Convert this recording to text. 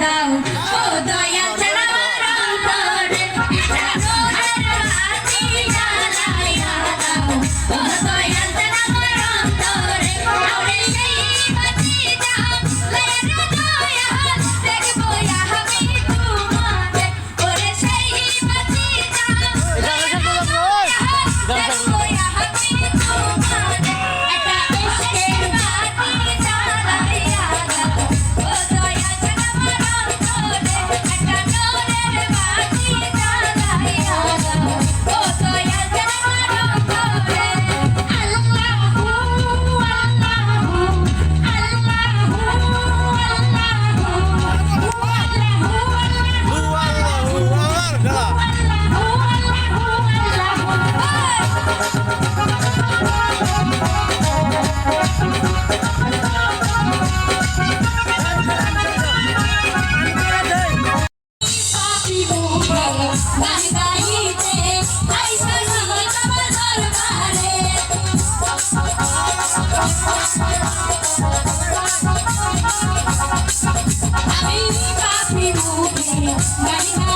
দাও। ও দয়া Oh, ছিল গাড়ি